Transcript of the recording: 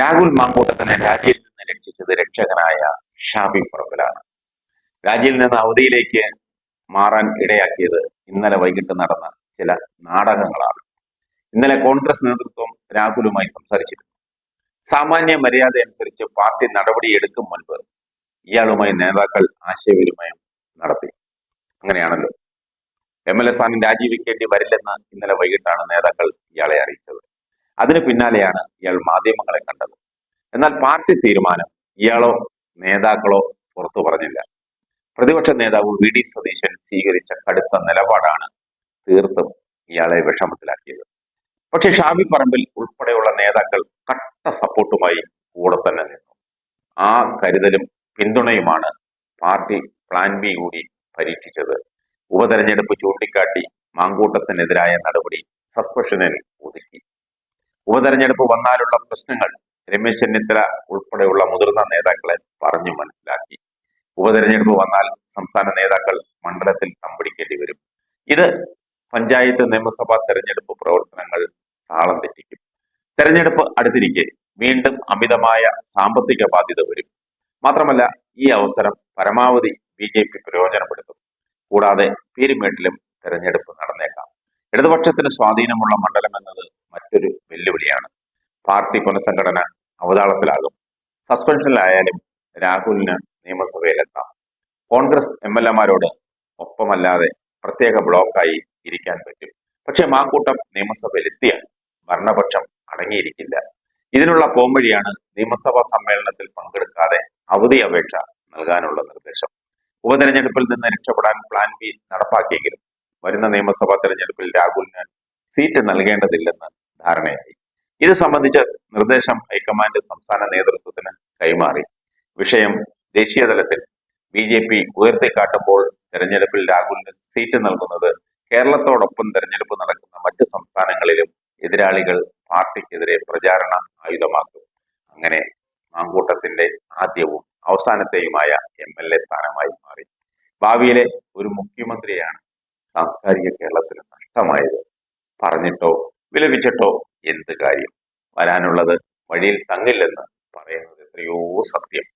രാഹുൽ മാങ്കൂട്ടത്തിനെ രാജിയിൽ നിന്ന് രക്ഷിച്ചത് രക്ഷകനായ ഷാബി പറമ്പിലാണ്. രാജിയിൽ നിന്ന് അവധിയിലേക്ക് മാറാൻ ഇടയാക്കിയത് ഇന്നലെ വൈകിട്ട് നടന്ന ചില നാടകങ്ങളാണ്. ഇന്നലെ കോൺഗ്രസ് നേതൃത്വം രാഹുലുമായി സംസാരിച്ചിരുന്നു. സാമാന്യ മര്യാദ അനുസരിച്ച് പാർട്ടി നടപടിയെടുക്കും മുൻപ് ഇയാളുമായി നേതാക്കൾ ആശയവിനിമയം നടത്തി. അങ്ങനെയാണല്ലോ. എം എൽ എ സ്ഥാനം രാജിവെക്കേണ്ടി വരില്ലെന്ന് ഇന്നലെ വൈകിട്ടാണ് നേതാക്കൾ ഇയാളെ അറിയിച്ചത്. അതിന് പിന്നാലെയാണ് ഇയാൾ മാധ്യമങ്ങളെ കണ്ടത്. എന്നാൽ പാർട്ടി തീരുമാനം ഇയാളോ നേതാക്കളോ പുറത്തു പറഞ്ഞില്ല. പ്രതിപക്ഷ നേതാവ് വി ഡി സതീശൻ സ്വീകരിച്ച കടുത്ത നിലപാടാണ് തീർത്തും ഇയാളെ വിഷമത്തിലാക്കിയത്. പക്ഷെ ഷാബി പറമ്പിൽ ഉൾപ്പെടെയുള്ള നേതാക്കൾ കട്ട സപ്പോർട്ടുമായി കൂടെ തന്നെ നിന്നു. ആ കരുതലും പിന്തുണയുമാണ് പാർട്ടി പ്ലാൻ ബി കൂടി പരീക്ഷിച്ചത്. ഉപതെരഞ്ഞെടുപ്പ് ചൂണ്ടിക്കാട്ടി മാങ്കൂട്ടത്തിനെതിരായ നടപടി സസ്പെൻഷനിൽ ഉപതെരഞ്ഞെടുപ്പ് വന്നാലുള്ള പ്രശ്നങ്ങൾ രമേശ് ചെന്നിത്തല ഉൾപ്പെടെയുള്ള മുതിർന്ന നേതാക്കളെ പറഞ്ഞു മനസ്സിലാക്കി. ഉപതെരഞ്ഞെടുപ്പ് വന്നാൽ സംസ്ഥാന നേതാക്കൾ മണ്ഡലത്തിൽ തമ്പടിക്കേണ്ടി വരും. ഇത് പഞ്ചായത്ത് നിയമസഭാ തെരഞ്ഞെടുപ്പ് പ്രവർത്തനങ്ങൾ താളം തെറ്റിക്കും. തെരഞ്ഞെടുപ്പ് അടുത്തിരിക്കെ വീണ്ടും അമിതമായ സാമ്പത്തിക ബാധ്യത വരും. മാത്രമല്ല ഈ അവസരം പരമാവധി ബി ജെ പി പ്രയോജനപ്പെടുത്തും. കൂടാതെ പീരുമേട്ടിലും തെരഞ്ഞെടുപ്പ് നടന്നേക്കാം. ഇടതുപക്ഷത്തിന് സ്വാധീനമുള്ള മണ്ഡലം എന്നത് വെല്ലുവിളിയാണ്. പാർട്ടി പുനഃസംഘടന അവതാളത്തിലാകും. സസ്പെൻഷനിലായാലും രാഹുലിന് നിയമസഭയിലെത്താം. കോൺഗ്രസ് എം എൽ എമാരോട് ഒപ്പമല്ലാതെ പ്രത്യേക ബ്ലോക്കായി ഇരിക്കാൻ പറ്റും. പക്ഷെ മാക്കൂട്ടം നിയമസഭയിലെത്തിയാൽ ഭരണപക്ഷം അടങ്ങിയിരിക്കില്ല. ഇതിനുള്ള പോംവഴിയാണ് നിയമസഭാ സമ്മേളനത്തിൽ പങ്കെടുക്കാതെ അവധി അപേക്ഷ നൽകാനുള്ള നിർദ്ദേശം. ഉപതെരഞ്ഞെടുപ്പിൽ നിന്ന് രക്ഷപ്പെടാൻ പ്ലാൻ ബി നടപ്പാക്കിയെങ്കിലും വരുന്ന നിയമസഭാ തെരഞ്ഞെടുപ്പിൽ രാഹുലിന് സീറ്റ് നൽകേണ്ടതില്ലെന്ന് ധാരണയായി. ഇത് സംബന്ധിച്ച നിർദ്ദേശം ഹൈക്കമാൻഡ് സംസ്ഥാന നേതൃത്വത്തിന് കൈമാറി. വിഷയം ദേശീയതലത്തിൽ ബി ജെ പി ഉയർത്തിക്കാട്ടുമ്പോൾ തെരഞ്ഞെടുപ്പിൽ രാഹുലിന് സീറ്റ് നൽകുന്നത് കേരളത്തോടൊപ്പം തെരഞ്ഞെടുപ്പ് നടക്കുന്ന മറ്റ് സംസ്ഥാനങ്ങളിലും എതിരാളികൾ പാർട്ടിക്കെതിരെ പ്രചാരണ ആയുധമാക്കും. അങ്ങനെ മാങ്കൂട്ടത്തിന്റെ ആദ്യവും അവസാനത്തെയുമായ എം എൽ എ സ്ഥാനമായി മാറി. ഭാവിയിലെ ഒരു മുഖ്യമന്ത്രിയാണ് സാംസ്കാരിക കേരളത്തിന് നഷ്ടമായത്. പറഞ്ഞിട്ടോ വിലപിച്ചിട്ടോ? എന്ത് കാര്യം? വരാനുള്ളത് വഴിയിൽ തങ്ങില്ലെന്ന് പറയുന്നത് എത്രയോ സത്യം.